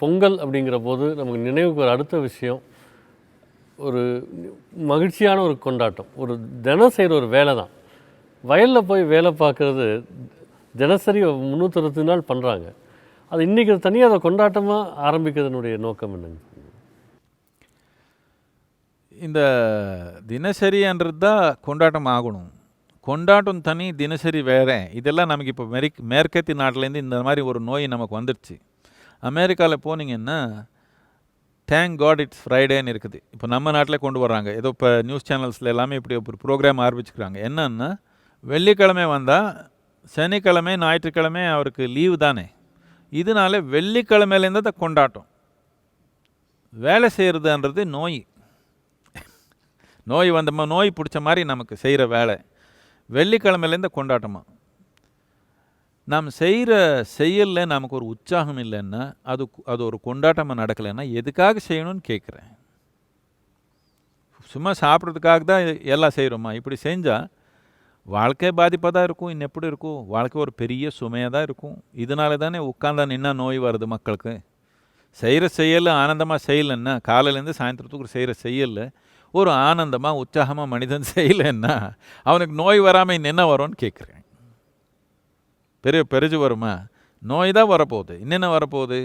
பொங்கல் அப்படிங்கிற போது நமக்கு நினைவுக்கு ஒரு அடுத்த விஷயம் ஒரு மகிழ்ச்சியான ஒரு கொண்டாட்டம். ஒரு தினம் செய்கிற ஒரு வேலை தான். வயலில் போய் வேலை பார்க்குறது தினசரி முந்நூற்றி நாள் பண்ணுறாங்க அது இன்றைக்கி தனியாக அதை கொண்டாட்டமாக ஆரம்பிக்கிறதுனுடைய நோக்கம் என்னங்க? இந்த தினசரின்றது தான் கொண்டாட்டம் ஆகணும். கொண்டாட்டம் தனி தினசரி வேற. இதெல்லாம் நமக்கு இப்போ மெரிக் மேற்கத்திய நாட்டிலேருந்து இந்த மாதிரி ஒரு நோய் நமக்கு வந்துடுச்சு அமெரிக்காவில் போனீங்கன்னா தேங்க் காட் இட்ஸ் ஃப்ரைடேன்னு இருக்குது. இப்போ நம்ம நாட்டில் கொண்டு வர்றாங்க. ஏதோ இப்போ நியூஸ் சேனல்ஸில் எல்லாமே இப்படி ஒரு ப்ரோக்ராம் ஆரம்பிச்சுக்கிறாங்க. என்னன்னா வெள்ளிக்கிழமை வந்தால் சனிக்கிழமை ஞாயிற்றுக்கிழமை அவருக்கு லீவு தானே. இதனால வெள்ளிக்கிழமையிலேருந்து தான் கொண்டாட்டம். வேலை செய்கிறதுன்றது நோய். நோய் வந்தமா நோய் பிடிச்ச மாதிரி நமக்கு செய்கிற வேலை. வெள்ளிக்கிழமையிலேருந்து கொண்டாட்டமா? நாம் செய்கிற செயலில் நமக்கு ஒரு உற்சாகம் இல்லைன்னா அது அது ஒரு கொண்டாட்டமாக நடக்கலைன்னா எதுக்காக செய்யணும்னு கேட்குறேன். சும்மா சாப்பிட்றதுக்காக தான் எல்லாம் செய்கிறோமா? இப்படி செஞ்சால் வாழ்க்கை பாதிப்பாக தான் இருக்கும். இன்னும் எப்படி இருக்கும்? வாழ்க்கை ஒரு பெரிய சுமையாக தான் இருக்கும். இதனால தானே உட்காந்தா நின்னா நோய் வருது மக்களுக்கு. செய்கிற செயல் ஆனந்தமாக செய்யலைன்னா காலையிலேருந்து சாயந்தரத்துக்கு செய்கிற செயலில் ஒரு ஆனந்தமாக உற்சாகமாக மனிதன் செய்யலைன்னா அவனுக்கு நோய் வராமல் என்ன வரும்னு கேட்குறேன். பெரிய பெருஜு வருமா? நோய் தான் வரப்போகுது. என்னென்ன வரப்போகுது?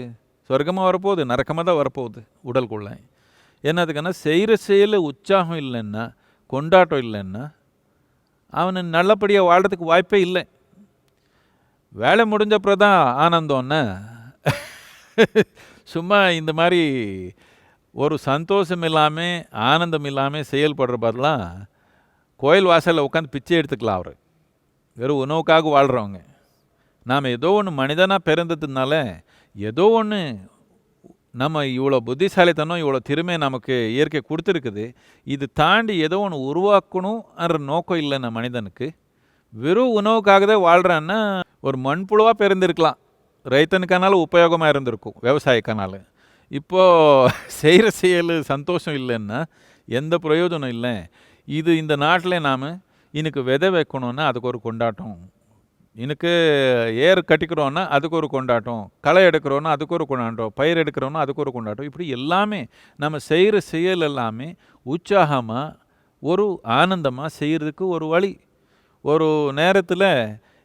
சொர்க்கமாக வரப்போகுது நரக்கமாக தான் வரப்போகுது உடலுக்குள்ள என்னதுக்குன்னா செய்கிற செயல் உற்சாகம் இல்லைன்னா கொண்டாட்டம் இல்லைன்னா அவனு நல்லபடியாக வாழ்கிறதுக்கு வாய்ப்பே இல்லை. வேலை முடிஞ்சப்பறம் தான் ஆனந்தம்னா சும்மா இந்த மாதிரி ஒரு சந்தோஷம் இல்லாமல் ஆனந்தம் இல்லாமல் செயல்படுற பதிலாம் கோயில் வாசலில் உட்காந்து பிச்சை எடுத்துக்கலாம் அவர். வெறும் உணவுக்காக வாழ்கிறவங்க நாம் ஏதோ ஒன்று மனிதனாக பிறந்ததுனால ஏதோ ஒன்று நம்ம இவ்வளோ புத்திசாலித்தனம் இவ்வளோ திறமை நமக்கு இயற்கை கொடுத்துருக்குது. இது தாண்டி ஏதோ ஒன்று உருவாக்கணும்ன்ற நோக்கம் இல்லை நம்ம மனிதனுக்கு. வெறும் உணவுக்காக தான் வாழ்கிறான்னா ஒரு மண்புழுவாக பிறந்திருக்கலாம். ரைத்தனுக்கானாலும் உபயோகமாக இருந்திருக்கும் விவசாயக்கானாலும் இப்போது செய்கிற செயல் சந்தோஷம் இல்லைன்னா எந்த பிரயோஜனம் இல்லை. இது இந்த நாட்டில் நாம் இன்னைக்கு விதை வைக்கணுன்னா அதுக்கு ஒரு கொண்டாட்டம். எனக்கு ஏர் கட்டிக்கிறோன்னா அதுக்கு ஒரு கொண்டாட்டம் களை எடுக்கிறோன்னா அதுக்கு ஒரு கொண்டாட்டம் பயிர் எடுக்கிறோன்னா அதுக்கு ஒரு கொண்டாட்டம். இப்படி எல்லாமே நம்ம செய்கிற செயல் எல்லாமே உற்சாகமாக ஒரு ஆனந்தமாக செய்கிறதுக்கு ஒரு வழி. ஒரு நேரத்தில்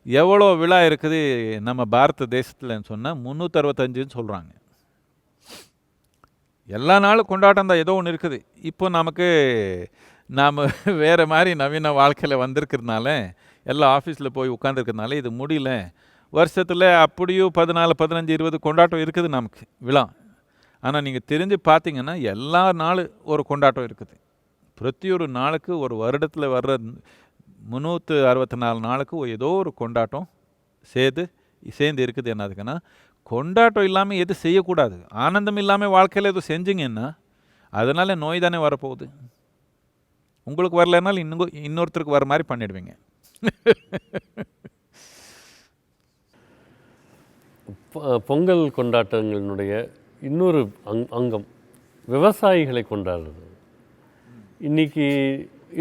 எவ்வளோ விழா இருக்குது நம்ம பாரத தேசத்தில்னு சொன்னால் முந்நூற்றறுபத்தஞ்சுன்னு சொல்கிறாங்க எல்லா நாளும் கொண்டாட்டம் தான் ஏதோ ஒன்று இருக்குது. இப்போ நமக்கு நாம் வேறு மாதிரி நவீன வாழ்க்கையில் வந்திருக்கிறதுனால எல்லாம் ஆஃபீஸில் போய் உட்காந்துருக்கனால இது முடியல. வருஷத்தில் அப்படியும் பதினாலு பதினஞ்சு இருபது கொண்டாட்டம் இருக்குது நமக்கு விழா. ஆனால் நீங்கள் தெரிஞ்சு பார்த்தீங்கன்னா எல்லா நாளும் ஒரு கொண்டாட்டம் இருக்குது. பிரதி ஒரு நாளுக்கு ஒரு வருடத்தில் வர்ற முந்நூற்று அறுபத்தி நாலு நாளுக்கு ஏதோ ஒரு கொண்டாட்டம் சேர்ந்து சேர்ந்து இருக்குது. என்னதுக்குன்னா கொண்டாட்டம் இல்லாமல் எது செய்யக்கூடாது. ஆனந்தம் இல்லாமல் வாழ்க்கையில் எதுவும் செஞ்சீங்கன்னா அதனால் நோய் தானே வரப்போகுது. உங்களுக்கு வரலைனாலும் இன்னும் இன்னொருத்தருக்கு வர மாதிரி பண்ணிடுவீங்க. பொங்கல் கொண்டாட்டங்களினுடைய இன்னொரு அங் அங்கம் விவசாயிகளை கொண்டாடுறது. இன்னைக்கு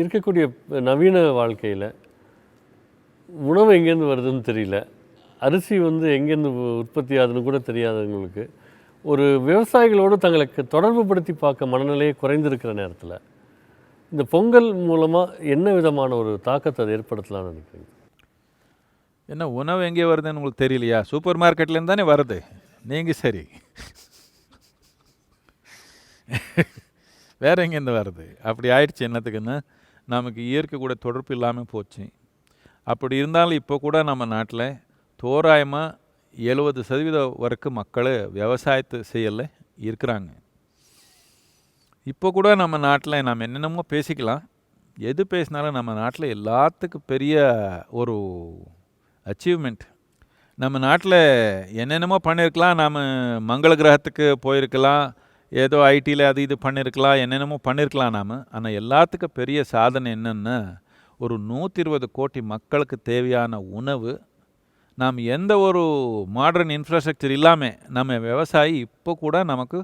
இருக்கக்கூடிய நவீன வாழ்க்கையில் உணவு எங்கேருந்து வருதுன்னு தெரியல. அரிசி வந்து எங்கேருந்து உற்பத்தி ஆகுதுன்னு கூட தெரியாதவங்களுக்கு ஒரு விவசாயிகளோடு தங்களுக்கு தொடர்பு படுத்தி பார்க்க மனநிலையை குறைந்திருக்கிற நேரத்தில் இந்த பொங்கல் மூலமாக என்ன விதமான ஒரு தாக்கத்தை அது ஏற்படுத்தலாம்னு நினைக்கிறீங்க? என்ன உணவு எங்கே வருதுன்னு உங்களுக்கு தெரியலையா? சூப்பர் மார்க்கெட்லேருந்து தானே வருது. நீங்கள் சரி. வேற எங்கேருந்து வருது? அப்படி ஆயிடுச்சு என்னத்துக்குன்னா? நமக்கு இயற்கை கூட தொடர்பு இல்லாமல் போச்சு. அப்படி இருந்தாலும் இப்போ கூட நம்ம நாட்டில் தோராயமாக எழுபது சதவீதம் வரைக்கும் மக்கள் விவசாயத்தை செய்யல இருக்கிறாங்க. இப்போ கூட நம்ம நாட்டில் நம்ம என்னென்னமோ பேசிக்கலாம். எது பேசினாலும் நம்ம நாட்டில் எல்லாத்துக்கும் பெரிய ஒரு அச்சீவ்மெண்ட் நம்ம நாட்டில் என்னென்னமோ பண்ணியிருக்கலாம் நாம் மங்கள கிரகத்துக்கு போயிருக்கலாம். ஏதோ ஐடியில் அது இது பண்ணியிருக்கலாம் என்னென்னமோ பண்ணியிருக்கலாம் நாம். ஆனால் எல்லாத்துக்கும் பெரிய சாதனை என்னென்னா ஒரு நூற்றி இருபது கோடி மக்களுக்கு தேவையான உணவு. நாம் எந்த ஒரு மாடர்ன் இன்ஃப்ராஸ்ட்ரக்சர் இல்லாமல் நம்ம விவசாயி இப்போ கூட நமக்கு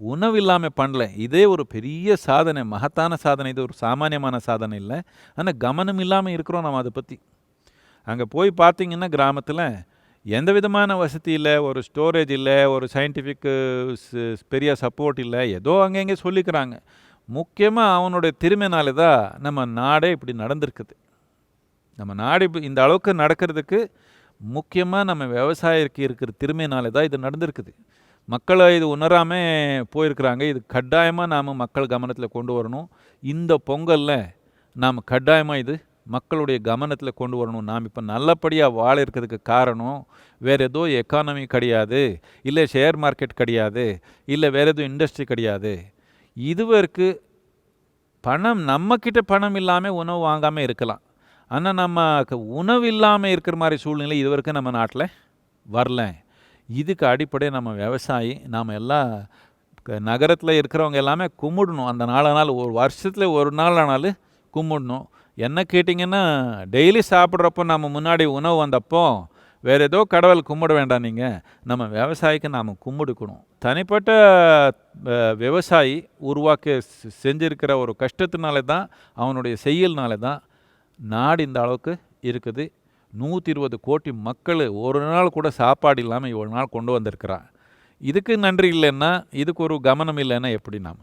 உணவு இல்லாமல் பண்ணல. இதே ஒரு பெரிய சாதனை மகத்தான சாதனை. இது ஒரு சாமானியமான சாதனை இல்லை. ஆனால் கவனம் இல்லாமல் இருக்கிறோம் நம்ம அதை பற்றி அங்கே போய் பார்த்தீங்கன்னா கிராமத்தில் எந்த விதமான வசதி இல்லை ஒரு ஸ்டோரேஜ் இல்லை ஒரு சயின்டிஃபிக்கு பெரிய சப்போர்ட் இல்லை. ஏதோ அங்கங்கே சொல்லிக்கிறாங்க. முக்கியமாக அவனுடைய திறமைனால தான் நம்ம நாடே இப்படி நடந்திருக்குது. நம்ம நாடு இப்ப இந்த அளவுக்கு நடக்கிறதுக்கு முக்கியமாக நம்ம விவசாயிக்கு இருக்கிற திறமையினால தான் இது நடந்திருக்குது. மக்களை இது உணராமல் போயிருக்கிறாங்க. இது கட்டாயமாக நாம் மக்கள் கவனத்தில் கொண்டு வரணும். இந்த பொங்கலில் நாம் கட்டாயமாக இது மக்களுடைய கவனத்தில் கொண்டு வரணும். நாம் இப்போ நல்லபடியாக வாழ இருக்கிறதுக்கு காரணம் வேறு ஏதோ எக்கானமி கிடையாது. இல்லை ஷேர் மார்க்கெட் கிடையாது. இல்லை வேறு எதுவும் இண்டஸ்ட்ரி கிடையாது. இதுவரைக்கு பணம் நம்மக்கிட்ட பணம் இல்லாமல் உணவு வாங்காமல் இருக்கலாம். ஆனால் நம்ம உணவு இல்லாமல் இருக்கிற மாதிரி சூழ்நிலை இதுவரைக்கும் நம்ம நாட்டில் வரல. இதுக்கு அடிப்படை நம்ம விவசாயி நாம் எல்லாம் நகரத்தில் இருக்கிறவங்க எல்லாமே கும்பிடணும். அந்த நாலு நாள் ஒரு வருஷத்தில் ஒரு நாள் ஆனாலும் கும்பிடணும். என்ன கேட்டிங்கன்னா டெய்லி சாப்பிட்றப்போ நம்ம முன்னாடி உணவு வந்தப்போ வேறு ஏதோ கடவுள் கும்பிட வேண்டாம் நீங்கள் நம்ம விவசாயிக்கு நாம் கும்பிடுக்கணும். தனிப்பட்ட விவசாயி உருவாக்க செஞ்சிருக்கிற ஒரு கஷ்டத்தினாலே தான் அவனுடைய செயல்னால தான் நாடு இந்த அளவுக்கு இருக்குது. நூற்றி இருபது கோடி மக்கள் ஒரு நாள் கூட சாப்பாடு இல்லாமல் இவ்வளோ நாள் கொண்டு வந்திருக்கிறான் இதுக்கு நன்றி இல்லைன்னா இதுக்கு ஒரு கவனம் இல்லைன்னா எப்படி நாம்?